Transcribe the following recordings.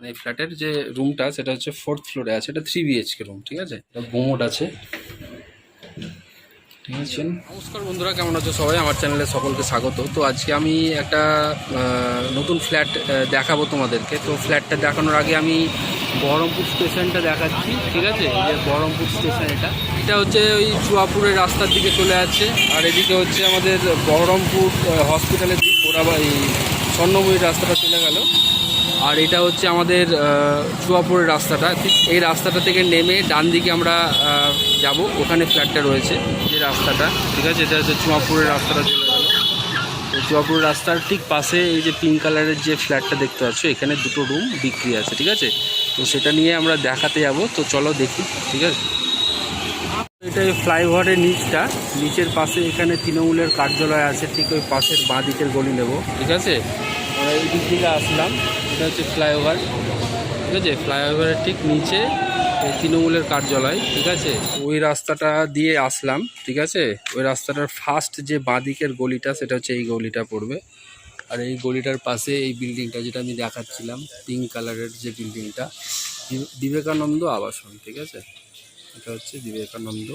মানে এই ফ্ল্যাটের যে রুমটা, সেটা হচ্ছে ফোর্থ ফ্লোরে আছে। এটা থ্রি বিএইচকে রুম ঠিক আছে? এটা বোমোট আছে। ঠিক আছে? নমস্কার বন্ধুরা, কেমন আছো সবাই? আমার চ্যানেলে সকলকে স্বাগত। তো আজকে আমি একটা নতুন ফ্ল্যাট দেখাবো তোমাদেরকে। তো ফ্ল্যাটটা দেখানোর আগে আমি বহরমপুর স্টেশনটা দেখাচ্ছি, ঠিক আছে? যে বহরমপুর স্টেশন এটা। এটা হচ্ছে ওই চুয়াপুরের রাস্তার দিকে চলে যাচ্ছে। আর এদিকে হচ্ছে আমাদের বহরমপুর হসপিটালের দিক, ওরা এই স্বর্ণময়ীর রাস্তাটা চলে গেল। আর এটা হচ্ছে আমাদের চুয়াপুরের রাস্তাটা। ঠিক এই রাস্তাটা থেকে নেমে ডান দিকে আমরা যাব। ওখানে ফ্ল্যাটটা রয়েছে, যে রাস্তাটা। ঠিক আছে, এটা হচ্ছে চুয়াপুরের রাস্তাটা চলে গেল। তো চুয়াপুরের রাস্তার ঠিক পাশে এই যে পিঙ্ক কালারের যে ফ্ল্যাটটা দেখতে পাচ্ছ, এখানে দুটো রুম বিক্রি আছে। ঠিক আছে? তো সেটা নিয়ে আমরা দেখাতে যাব। তো চলো দেখি। ঠিক আছে? এটা এই ফ্লাইওভারের নিচটা। নিচের পাশে এখানে তৃণমূলের কার্যালয় আছে। ঠিক ওই পাশের বাঁ দিকের গলি নেব। ঠিক আছে? আমরা এই দিক থেকে আসলাম। এটা হচ্ছে ফ্লাইওভার ঠিক আছে? ফ্লাইওভারের ঠিক নিচে এই তৃণমূলের কার্যালয়, ঠিক আছে? ওই রাস্তাটা দিয়ে আসলাম, ঠিক আছে? ওই রাস্তাটার ফার্স্ট যে বাঁদিকের গলিটা, সেটা হচ্ছে এই গলিটা পড়বে। আর এই গলিটার পাশে এই বিল্ডিংটা যেটা আমি দেখাচ্ছিলাম পিঙ্ক কালারের যে বিল্ডিংটা বিবেকানন্দ আবাসন, ঠিক আছে? এটা হচ্ছে বিবেকানন্দ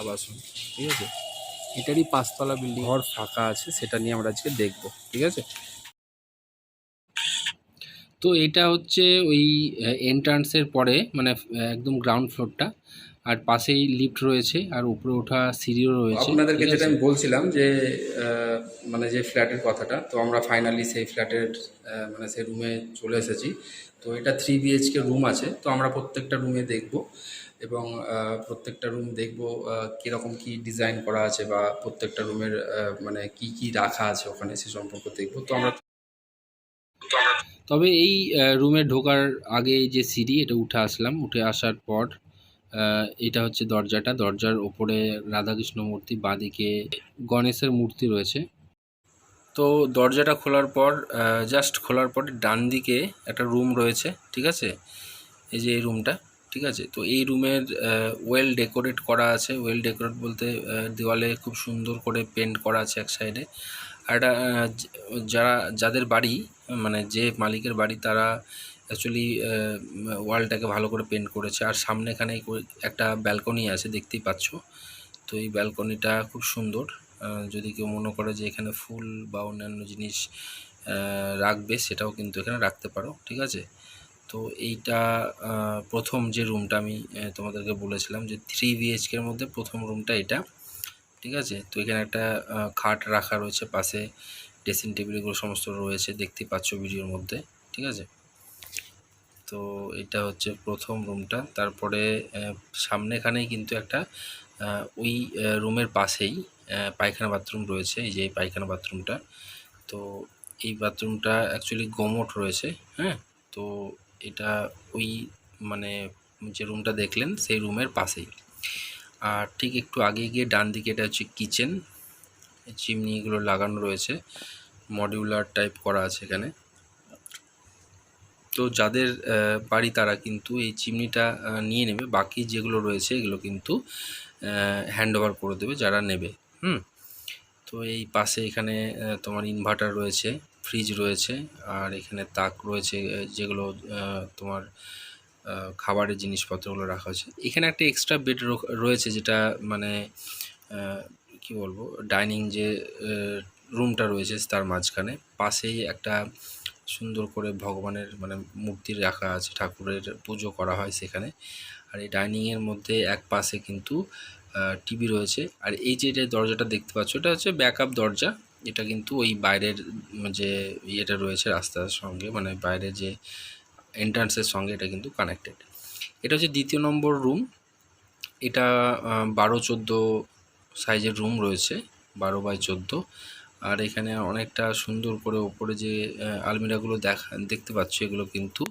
আবাসন, ঠিক আছে? এটারই পাঁচতলা বিল্ডিং ঘর ফাঁকা আছে, সেটা নিয়ে আমরা আজকে দেখব, ঠিক আছে? তো এটা হচ্ছে ওই এন্ট্রান্সের পরে মানে একদম গ্রাউন্ড ফ্লোরটা আর পাশেই লিফট রয়েছে আর উপরে ওঠা সিঁড়িও রয়েছে। আপনাদেরকে যেটা আমি বলছিলাম যে মানে যে ফ্ল্যাটের কথাটা তো আমরা ফাইনালি সেই ফ্ল্যাটের মানে সেই রুমে চলে এসেছি। তো এটা থ্রি বিএইচকে রুম আছে তো আমরা প্রত্যেকটা রুমে দেখব। এবং প্রত্যেকটা রুম দেখব কীরকম কি ডিজাইন করা আছে বা প্রত্যেকটা রুমের মানে কি কি রাখা আছে ওখানে সে সম্পর্কে দেখব। তো আমরা তবে এই রুমে ঢোকার আগে যে সিঁড়ি, এটা উঠে আসলাম। উঠে আসার পর এটা হচ্ছে দরজাটা। দরজার ওপরে রাধাকৃষ্ণ মূর্তি বাঁদিকে গণেশের মূর্তি রয়েছে। তো দরজাটা খোলার পর জাস্ট খোলার পর ডান দিকে একটা রুম রয়েছে, ঠিক আছে? এই যে এই রুমটা, ঠিক আছে? তো এই রুমের ওয়েল ডেকোরেট করা আছে। ওয়েল ডেকোরেট বলতে দেওয়ালে খুব সুন্দর করে পেন্ট করা আছে এক সাইডে এটা যারা, যাদের বাড়ি মানে যে মালিকের বাড়ি তারা অ্যাকচুয়ালি ওয়ালটাকে ভালো করে পেন্ট করেছে। আর সামনে এখানে একটা ব্যালকনি আছে, দেখতেই পাচ্ছ। তো এই ব্যালকনিটা খুব সুন্দর। যদি কেউ মনে করে যে এখানে ফুল বা অন্যান্য জিনিস রাখবে, সেটাও কিন্তু এখানে রাখতে পারো, ঠিক আছে? তো এইটা প্রথম যে রুমটা আমি তোমাদেরকে বলেছিলাম যে থ্রি বিএইচকের মধ্যে প্রথম রুমটা এটা। ঠিক আছে? তো এখানে একটা খাট রাখা রয়েছে পাশে। ড্রেসিং টেবিলগুলো সমস্ত রয়েছে, দেখতেই পাচ্ছ ভিডিওর মধ্যে, ঠিক আছে? তো এটা হচ্ছে প্রথম রুমটা। তারপরে সামনেখানেই কিন্তু একটা ওই রুমের পাশেই পায়খানা বাথরুম রয়েছে, এই যে পায়খানা বাথরুমটা। তো এই বাথরুমটা অ্যাকচুয়ালি গোমট রয়েছে হ্যাঁ? তো এটা ওই মানে যে রুমটা দেখলেন, সেই রুমের পাশেই। আর ঠিক একটু আগে গিয়ে ডান দিকে এটা হচ্ছে কিচেন। চিমনিগুলো লাগানো রয়েছে। মডিউলার টাইপ করা আছে এখানে। তো যাদের বাড়ি তারা কিন্তু এই চিমনিটা নিয়ে নেবে। বাকি যেগুলো রয়েছে এগুলো কিন্তু হ্যান্ড ওভার করে দেবে যারা নেবে। হুম? তো এই পাশে এখানে তোমার ইনভার্টার রয়েছে ফ্রিজ রয়েছে, আর এখানে তাক রয়েছে যেগুলো তোমার খাবারের জিনিসপত্রগুলো রাখা হয়েছে। এখানে একটা এক্সট্রা বেড রয়েছে যেটা মানে কি বলব ডাইনিং যে রুমটা রয়েছে তার মাঝখানে। পাশেই একটা সুন্দর করে ভগবানের মানে মূর্তি রাখা আছে, ঠাকুরের পুজো করা হয় সেখানে। আর এই ডাইনিংয়ের মধ্যে এক পাশে কিন্তু টিভি রয়েছে। আর এই যে যে দরজাটা দেখতে পাচ্ছ, এটা হচ্ছে ব্যাকআপ দরজা। এটা কিন্তু ওই বাইরের যে ইয়েটা রয়েছে রাস্তার সঙ্গে মানে বাইরে যে এন্ট্রান্সের সঙ্গে এটা কিন্তু কানেক্টেড এটা হচ্ছে দ্বিতীয় নম্বর রুম এটা বারো চোদ্দ সাইজের রুম রয়েছে, বারো বাই চোদ্দ। আর এখানে অনেকটা সুন্দর করে ওপরে যে আলমিরাগুলো দেখা, দেখতে পাচ্ছ, এগুলো কিন্তু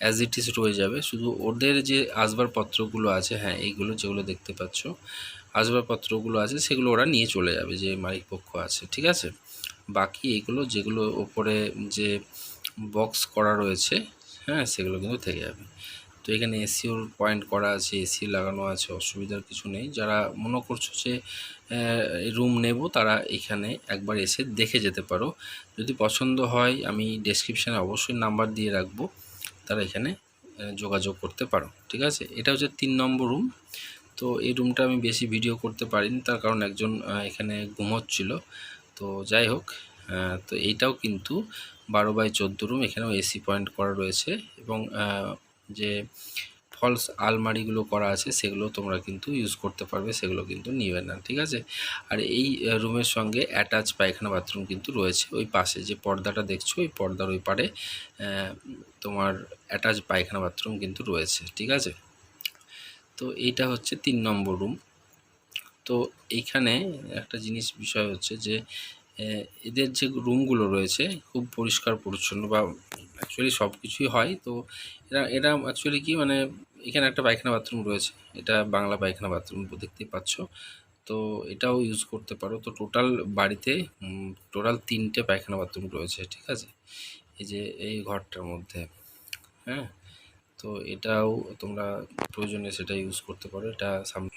অ্যাজ ইট ইজ রয়ে যাবে। শুধু ওদের যে আসবাবপত্রগুলো আছে হ্যাঁ এইগুলো যেগুলো দেখতে পাচ্ছ, আসবাবপত্রগুলো আছে, সেগুলো ওরা নিয়ে চলে যাবে, যে মালিক পক্ষ আছে, ঠিক আছে? বাকি এগুলো যেগুলো ওপরে যে বক্স করা রয়েছে হ্যাঁ সেগুলো কিন্তু থেকে যাবে। তো এখানে এসিওর পয়েন্ট করা আছে এসি লাগানো আছে, অসুবিধার কিছু নেই। যারা মনে করছ যে রুম নেব, তারা এখানে একবার এসে দেখে যেতে পারো। যদি পছন্দ হয়, আমি ডেসক্রিপশানে অবশ্যই নাম্বার দিয়ে রাখব, তারা এখানে যোগাযোগ করতে পারো, ঠিক আছে? এটা হচ্ছে তিন নম্বর রুম তো এই রুমটা আমি বেশি ভিডিও করতে পারিনি, তার কারণ একজন এখানে ঘুমোচ্ছিল। তো যাই হোক তো এইটাও কিন্তু বারো বাই চোদ্দ রুম এখানেও এসি পয়েন্ট করা রয়েছে এবং যে ফলস আলমারিগুলো করা আছে সেগুলো তোমরা কিন্তু ইউজ করতে পারবে, সেগুলো কিন্তু নিবে না, ঠিক আছে? আর এই রুমের সঙ্গে অ্যাটাচ পায়খানা বাথরুম কিন্তু রয়েছে, ওই পাশে যে পর্দাটা দেখছ, ওই পর্দার ওই পারে তোমার অ্যাটাচ পায়খানা বাথরুম কিন্তু রয়েছে, ঠিক আছে? তো এইটা হচ্ছে তিন নম্বর রুম তো এইখানে একটা জিনিস, বিষয় হচ্ছে যে এদের যে রুমগুলো রয়েছে খুব পরিষ্কার, পরিচ্ছন্ন বা অ্যাকচুয়ালি সব কিছুই হয়। তো এরা এরা অ্যাকচুয়ালি কি মানে এখানে একটা পায়খানা বাথরুম রয়েছে। এটা বাংলা পায়খানা বাথরুম দেখতেই পাচ্ছ। তো এটাও ইউজ করতে পারো। তো টোটাল বাড়িতে টোটাল তিনটে পায়খানা বাথরুম রয়েছে, ঠিক আছে? এই যে, এই ঘরটার মধ্যে হ্যাঁ? তো এটাও তোমরা প্রয়োজনে সেটা ইউজ করতে পারো। এটা সামনে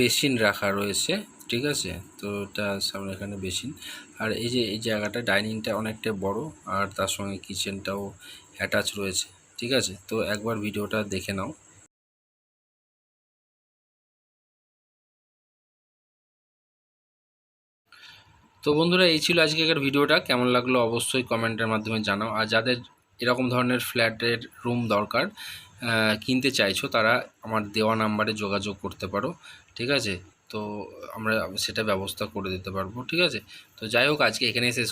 বেসিন রাখা রয়েছে, ঠিক আছে? তো এটা সামনে এখানে বেসিন। আর এই যে, এই জায়গাটা ডাইনিংটা অনেকটা বড়, আর তার সঙ্গে কিচেনটাও অ্যাটাচ রয়েছে, ঠিক আছে? তো একবার ভিডিওটা দেখে নাও। তো বন্ধুরা, এই ছিল আজকের ভিডিওটা। কেমন লাগল অবশ্যই কমেন্টের মাধ্যমে জানাও। আর যাদের এরকম ধরনের ফ্ল্যাটের রুম দরকার কিনতে চাইছো, তারা আমার দেওয়া নাম্বারে যোগাযোগ করতে পারো, ঠিক আছে? তো আমরা সেটা ব্যবস্থা করে দিতে পারব, ঠিক আছে? তো যাই হোক, আজকে এখানে শেষ